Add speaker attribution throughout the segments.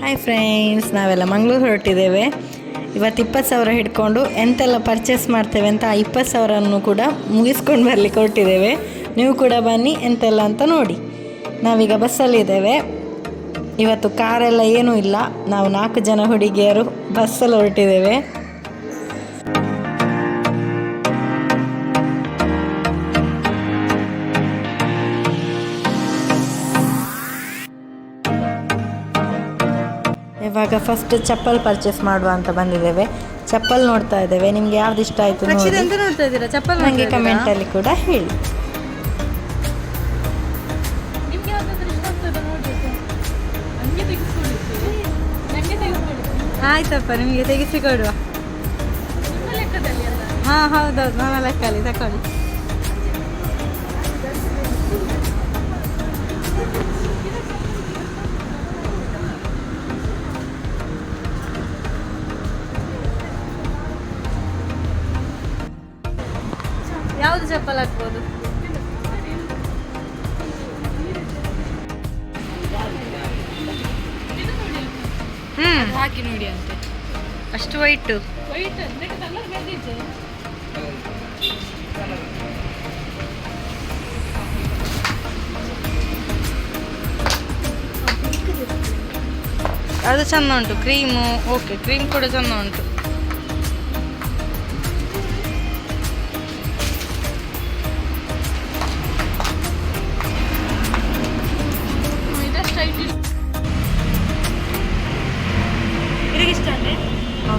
Speaker 1: Hi friends ನಾವೆಲ್ಲ ಮಂಗಳೂರು ಹೊರಟಿದ್ದೇವೆ. ಇವತ್ತು ಇಪ್ಪತ್ತು ಸಾವಿರ ಹಿಡ್ಕೊಂಡು ಎಂತೆಲ್ಲ ಪರ್ಚೇಸ್ ಮಾಡ್ತೇವೆ ಅಂತ ಆ ಇಪ್ಪತ್ತು ಸಾವಿರನೂ ಕೂಡ ಮುಗಿಸ್ಕೊಂಡು ಬರಲಿಕ್ಕೆ ಹೊರಟಿದ್ದೇವೆ. ನೀವು ಕೂಡ ಬನ್ನಿ ಎಂತೆಲ್ಲ ಅಂತ ನೋಡಿ. ನಾವೀಗ ಬಸ್ಸಲ್ಲಿದ್ದೇವೆ ಇವತ್ತು ಕಾರೆಲ್ಲ ಏನೂ ಇಲ್ಲ. ನಾವು ನಾಲ್ಕು ಜನ ಹುಡುಗಿಯರು ಬಸ್ಸಲ್ಲಿ ಹೊರಟಿದ್ದೇವೆ. ಇವಾಗ ಫಸ್ಟ್ ಚಪ್ಪಲ್ ಪರ್ಚೇಸ್ ಮಾಡುವ ಅಂತ ಬಂದಿದ್ದೇವೆ. ಚಪ್ಪಲ್ ನೋಡ್ತಾ ಇದ್ದೇವೆ. ನಿಮ್ಗೆ ಯಾವ್ದು ಇಷ್ಟ ಆಯ್ತು
Speaker 2: ನೋಡ್ತಾ ಇದ್ದೀರಾ? ಚಪ್ಪಲ್
Speaker 1: ನನಗೆ ಕಮೆಂಟ್ ಅಲ್ಲಿ ಕೂಡ ಹೇಳಿ.
Speaker 2: ಆಯ್ತಪ್ಪ ನಿಮಗೆ ತೆಗೆಸಿಕೊಡುವ ಹಾಂ ಹೌದೌದು. ನಮ್ಮ ಲೆಕ್ಕಲ್ಲಿ ತಕೊಳ್ಳಿ. ಚಪ್ಪಲ್ ಹಾಕ್ಬೋದು ಹ್ಮ್
Speaker 3: ಹಾಕಿ ನೋಡಿ ಅಂತೆ.
Speaker 2: ಅಷ್ಟು ವೈಟು.
Speaker 3: ವೈಟ್ ಅಂದ್ರೆ ಕಲರ್
Speaker 2: ಅದು ಚಂದ ಉಂಟು ಕ್ರೀಮು ಓಕೆ ಕ್ರೀಮ್ ಕೂಡ ಚಂದ ಉಂಟು.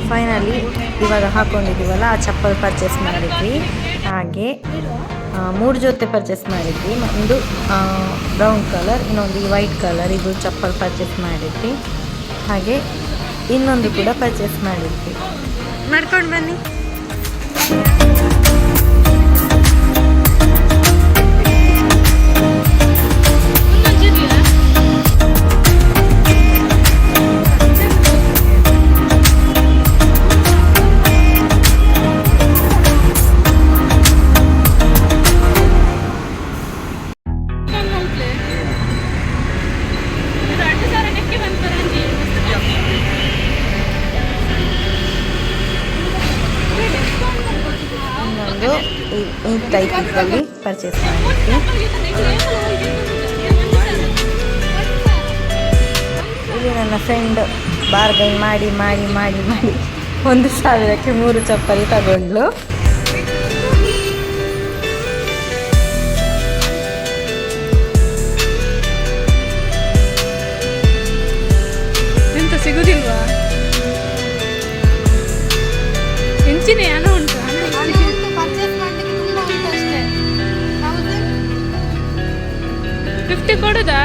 Speaker 1: ಫೈನಲಿ ಇವಾಗ ಹಾಕೊಂಡಿದ್ದೀವಲ್ಲ, ಆ ಚಪ್ಪಲ್ ಪರ್ಚೇಸ್ ಮಾಡಿದ್ವಿ. ಹಾಗೆ ಮೂರು ಜೊತೆ ಪರ್ಚೇಸ್ ಮಾಡಿದ್ವಿ. ಒಂದು ಬ್ರೌನ್ ಕಲರ್ ಇನ್ನೊಂದು ವೈಟ್ ಕಲರ್ ಇದು ಚಪ್ಪಲ್ ಪರ್ಚೇಸ್ ಮಾಡಿದ್ವಿ. ಹಾಗೆ, ಇನ್ನೊಂದು ಕೂಡ ಪರ್ಚೇಸ್ ಮಾಡಿದ್ವಿ.
Speaker 2: ಮಾಡ್ಕೊಂಡು ಬನ್ನಿ.
Speaker 1: ಈ- ಈ ಟೈಪ್ ಇದರಲ್ಲಿ ಪರ್ಚೇಸ್ ಮಾಡಿದ್ವಿ ಇಲ್ಲಿ ನನ್ನ ಫ್ರೆಂಡ್ ಬಾರ್ಗೈನ್ ಮಾಡಿ ಮಾಡಿ ಮಾಡಿ ಮಾಡಿ ಒಂದು ಸಾವಿರಕ್ಕೆ ಮೂರು ಚಪ್ಪಲಿ ತಗೊಂಡ್ಲು
Speaker 3: ಎಂತ ಸಿಗುದಿಲ್ವಾ ಹೆಂಚಿನ ಹಣ ಉಂಟು ಫಿಫ್ಟಿ ಕೊಡುದಾ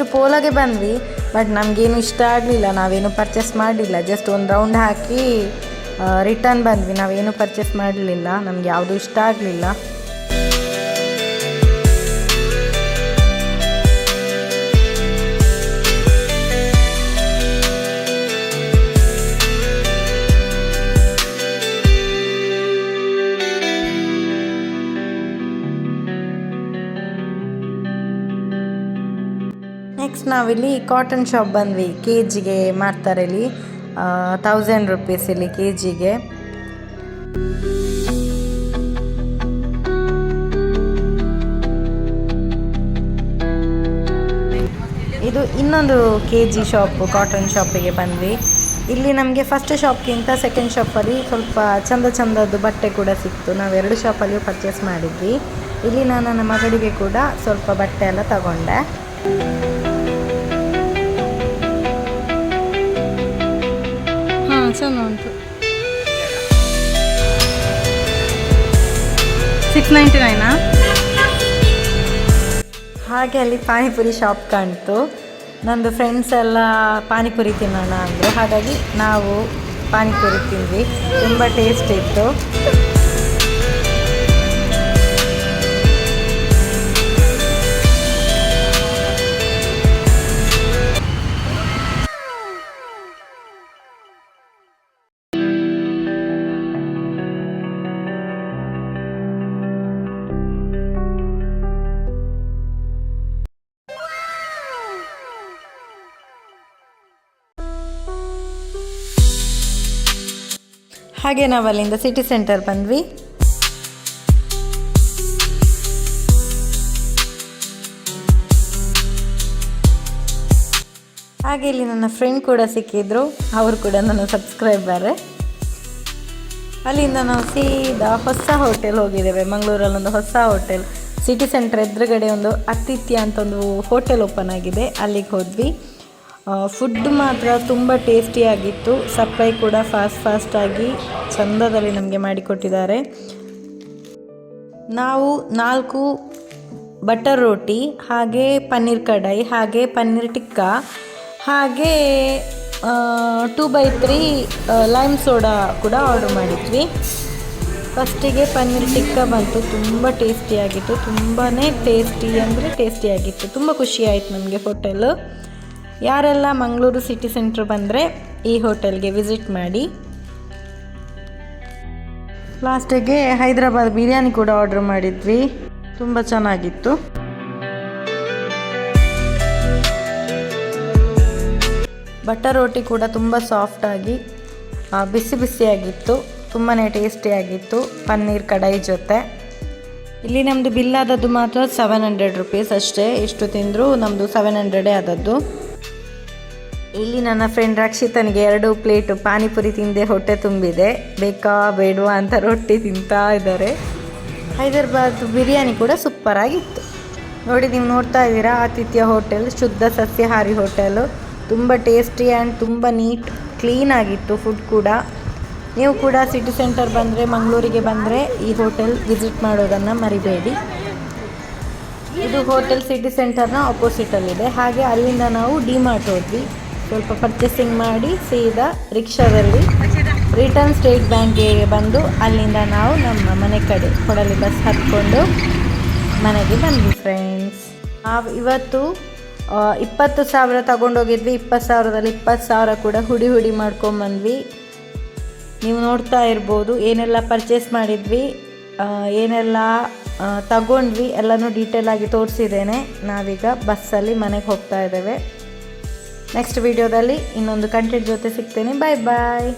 Speaker 1: ನೆಕ್ಸ್ಟ್ ಪೋಲಾಗೆ ಬಂದ್ವಿ ಬಟ್ ನಮಗೇನು ಇಷ್ಟ ಆಗಲಿಲ್ಲ, ನಾವೇನು ಪರ್ಚೇಸ್ ಮಾಡಲಿಲ್ಲ. ಜಸ್ಟ್ ಒಂದು ರೌಂಡ್ ಹಾಕಿ ರಿಟರ್ನ್ ಬಂದ್ವಿ. ನಾವೇನು ಪರ್ಚೇಸ್ ಮಾಡಲಿಲ್ಲ. ನಮ್ಗೆ ಯಾವುದೂ ಇಷ್ಟ ಆಗಲಿಲ್ಲ. ನಾವಿಲ್ಲಿ ಕಾಟನ್ ಶಾಪ್ ಬಂದ್ವಿ. ಕೆ ಜಿಗೆ ಮಾಡ್ತಾರೆ ಇಲ್ಲಿ. ತೌಸಂಡ್ ರುಪೀಸ್ ಇಲ್ಲಿ ಕೆ ಜಿಗೆ ಇದು ಇನ್ನೊಂದು ಕೆ ಜಿ ಶಾಪ್ ಕಾಟನ್ ಶಾಪಿಗೆ ಬಂದ್ವಿ. ಇಲ್ಲಿ ನಮಗೆ ಫಸ್ಟ್ ಶಾಪ್ಗಿಂತ ಸೆಕೆಂಡ್ ಶಾಪಲ್ಲಿ ಸ್ವಲ್ಪ ಚಂದ ಚಂದದ್ದು ಬಟ್ಟೆ ಕೂಡ ಸಿಕ್ತು. ನಾವು ಎರಡು ಶಾಪಲ್ಲಿಯೂ ಪರ್ಚೇಸ್ ಮಾಡಿದ್ವಿ. ಇಲ್ಲಿ ನಾನು ನನ್ನ ಮಗಳಿಗೆ ಕೂಡ ಸ್ವಲ್ಪ ಬಟ್ಟೆ ಎಲ್ಲ ತಗೊಂಡೆ.
Speaker 2: ಚಂದ ಉಂಟು. ಸಿಕ್ಸ್ ನೈಂಟಿ ನೈನಾ
Speaker 1: ಹಾಗೆ ಅಲ್ಲಿ ಪಾನಿಪುರಿ ಶಾಪ್ ಕಾಣ್ತು. ನಂದು ಫ್ರೆಂಡ್ಸ್ ಎಲ್ಲ ಪಾನಿಪುರಿ ತಿನ್ನೋಣ ಅಂದರು. ಹಾಗಾಗಿ ನಾವು ಪಾನಿಪುರಿ ತಿಂದ್ವಿ. ತುಂಬ ಟೇಸ್ಟ್ ಇತ್ತು. ಹಾಗೆ ನಾವು ಅಲ್ಲಿಂದ ಸಿಟಿ ಸೆಂಟರ್ ಬಂದ್ವಿ. ಹಾಗೆ ಇಲ್ಲಿ ನನ್ನ ಫ್ರೆಂಡ್ ಕೂಡ ಸಿಕ್ಕಿದ್ರು. ಅವರು ಕೂಡ ನನ್ನ ಸಬ್ಸ್ಕ್ರೈಬರೇ ಅಲ್ಲಿಂದ ನಾವು ಸೀದಾ ಹೊಸ ಹೋಟೆಲ್ ಹೋಗಿದ್ದೇವೆ. ಮಂಗಳೂರಲ್ಲಿ ಒಂದು ಹೊಸ ಹೋಟೆಲ್ ಸಿಟಿ ಸೆಂಟರ್ ಎದುರುಗಡೆ ಒಂದು ಅತಿಥ್ಯ ಅಂತ ಒಂದು ಹೋಟೆಲ್ ಓಪನ್ ಆಗಿದೆ. ಅಲ್ಲಿಗೆ ಹೋದ್ವಿ. ಫುಡ್ ಮಾತ್ರ ತುಂಬ ಟೇಸ್ಟಿಯಾಗಿತ್ತು ಸಪ್ಲೈ ಕೂಡ ಫಾಸ್ಟ್ ಫಾಸ್ಟಾಗಿ ಚಂದದಲ್ಲಿ ನಮಗೆ ಮಾಡಿಕೊಟ್ಟಿದ್ದಾರೆ. ನಾವು ನಾಲ್ಕು ಬಟರ್ ರೋಟಿ, ಹಾಗೆ ಪನ್ನೀರ್ ಕಡಾಯಿ, ಹಾಗೆ ಪನ್ನೀರ್ ಟಿಕ್ಕಾ, ಹಾಗೆ two by three lime soda ಕೂಡ ಆರ್ಡರ್ ಮಾಡಿದ್ವಿ. ಫಸ್ಟಿಗೆ ಪನ್ನೀರ್ ಟಿಕ್ಕಾ ಬಂತು. ತುಂಬ ಟೇಸ್ಟಿಯಾಗಿತ್ತು ತುಂಬಾ ಟೇಸ್ಟಿ ಅಂದರೆ ಟೇಸ್ಟಿಯಾಗಿತ್ತು ತುಂಬ ಖುಷಿಯಾಯಿತು ನಮಗೆ ಹೋಟೆಲು ಯಾರೆಲ್ಲ ಮಂಗಳೂರು ಸಿಟಿ ಸೆಂಟ್ರ್ ಬಂದರೆ ಈ ಹೋಟೆಲ್ಗೆ ವಿಸಿಟ್ ಮಾಡಿ. ಲಾಸ್ಟಿಗೆ ಹೈದರಾಬಾದ್ ಬಿರಿಯಾನಿ ಕೂಡ ಆರ್ಡರ್ ಮಾಡಿದ್ವಿ. ತುಂಬ ಚೆನ್ನಾಗಿತ್ತು. ಬಟರ್ ರೋಟಿ ಕೂಡ ತುಂಬ ಸಾಫ್ಟಾಗಿ ಬಿಸಿ ಬಿಸಿಯಾಗಿತ್ತು. ತುಂಬಾ ಟೇಸ್ಟಿಯಾಗಿತ್ತು ಪನ್ನೀರ್ ಕಡಾಯಿ ಜೊತೆ. ಇಲ್ಲಿ ನಮ್ಮದು ಬಿಲ್ ಆದದ್ದು ಮಾತ್ರ ಸೆವೆನ್ ಹಂಡ್ರೆಡ್ ರುಪೀಸ್ ಅಷ್ಟೇ. ಇಷ್ಟು ತಿಂದರೂ ನಮ್ಮದು ಸೆವೆನ್ ಹಂಡ್ರೆಡೇ ಆದದ್ದು. ಇಲ್ಲಿ ನನ್ನ ಫ್ರೆಂಡ್ ರಕ್ಷಿತನಿಗೆ ಎರಡು ಪ್ಲೇಟು ಪಾನಿಪುರಿ ತಿಂದೆ ಹೊಟ್ಟೆ ತುಂಬಿದೆ. ಬೇಕಾ, ಬೇಡವಾ ಅಂತ ರೊಟ್ಟಿ ತಿಂತಾ ಇದ್ದಾರೆ. ಹೈದರಾಬಾದ್ ಬಿರಿಯಾನಿ ಕೂಡ ಸೂಪರಾಗಿತ್ತು ನೋಡಿ, ನೀವು ನೋಡ್ತಾ ಇದ್ದೀರಾ, ಆತಿಥ್ಯ ಹೋಟೆಲ್, ಶುದ್ಧ ಸಸ್ಯಹಾರಿ ಹೋಟೆಲು. ತುಂಬ ಟೇಸ್ಟಿ ಆ್ಯಂಡ್ ತುಂಬ ನೀಟ್ ಕ್ಲೀನ್ ಆಗಿತ್ತು ಫುಡ್ ಕೂಡ. ನೀವು ಕೂಡ ಸಿಟಿ ಸೆಂಟರ್ ಬಂದರೆ, ಮಂಗಳೂರಿಗೆ ಬಂದರೆ ಈ ಹೋಟೆಲ್ ವಿಸಿಟ್ ಮಾಡೋದನ್ನು ಮರಿಬೇಡಿ. ಇದು ಹೋಟೆಲ್ ಸಿಟಿ ಸೆಂಟರ್ನ ಅಪೋಸಿಟಲ್ಲಿದೆ ಹಾಗೆ ಅಲ್ಲಿಂದ ನಾವು ಡಿ ಮಾರ್ಟ್ ಹೋದ್ವಿ. ಸ್ವಲ್ಪ ಪರ್ಚೇಸಿಂಗ್ ಮಾಡಿ ಸೀದಾ ರಿಕ್ಷಾದಲ್ಲಿ ರಿಟರ್ನ್ ಸ್ಟೇಟ್ ಬ್ಯಾಂಕ್ಗೆ ಬಂದು ಅಲ್ಲಿಂದ ನಾವು ನಮ್ಮ ಮನೆ ಕಡೆ ಕೊಡಲಿ ಬಸ್ ಹತ್ಕೊಂಡು ಮನೆಗೆ ಬಂದ್ವಿ ಫ್ರೆಂಡ್ಸ್ ನಾವು ಇವತ್ತು ಇಪ್ಪತ್ತು ಸಾವಿರ ತಗೊಂಡೋಗಿದ್ವಿ. ಇಪ್ಪತ್ತು ಸಾವಿರದಲ್ಲಿ ಇಪ್ಪತ್ತು ಸಾವಿರ ಕೂಡ ಹುಡಿ ಹುಡಿ ಮಾಡ್ಕೊಂಬಂದ್ವಿ ನೀವು ನೋಡ್ತಾ ಇರ್ಬೋದು, ಏನೆಲ್ಲ ಪರ್ಚೇಸ್ ಮಾಡಿದ್ವಿ ಏನೆಲ್ಲ ತಗೊಂಡ್ವಿ ಎಲ್ಲನೂ ಡೀಟೇಲಾಗಿ ತೋರಿಸಿದ್ದೇನೆ. ನಾವೀಗ ಬಸ್ಸಲ್ಲಿ ಮನೆಗೆ ಹೋಗ್ತಾ ಇದ್ದೇವೆ. ನೆಕ್ಸ್ಟ್ ವಿಡಿಯೋದಲ್ಲಿ ಇನ್ನೊಂದು ಕಂಟೆಂಟ್ ಜೊತೆ ಸಿಗ್ತೇನೆ. ಬಾಯ್ ಬಾಯ್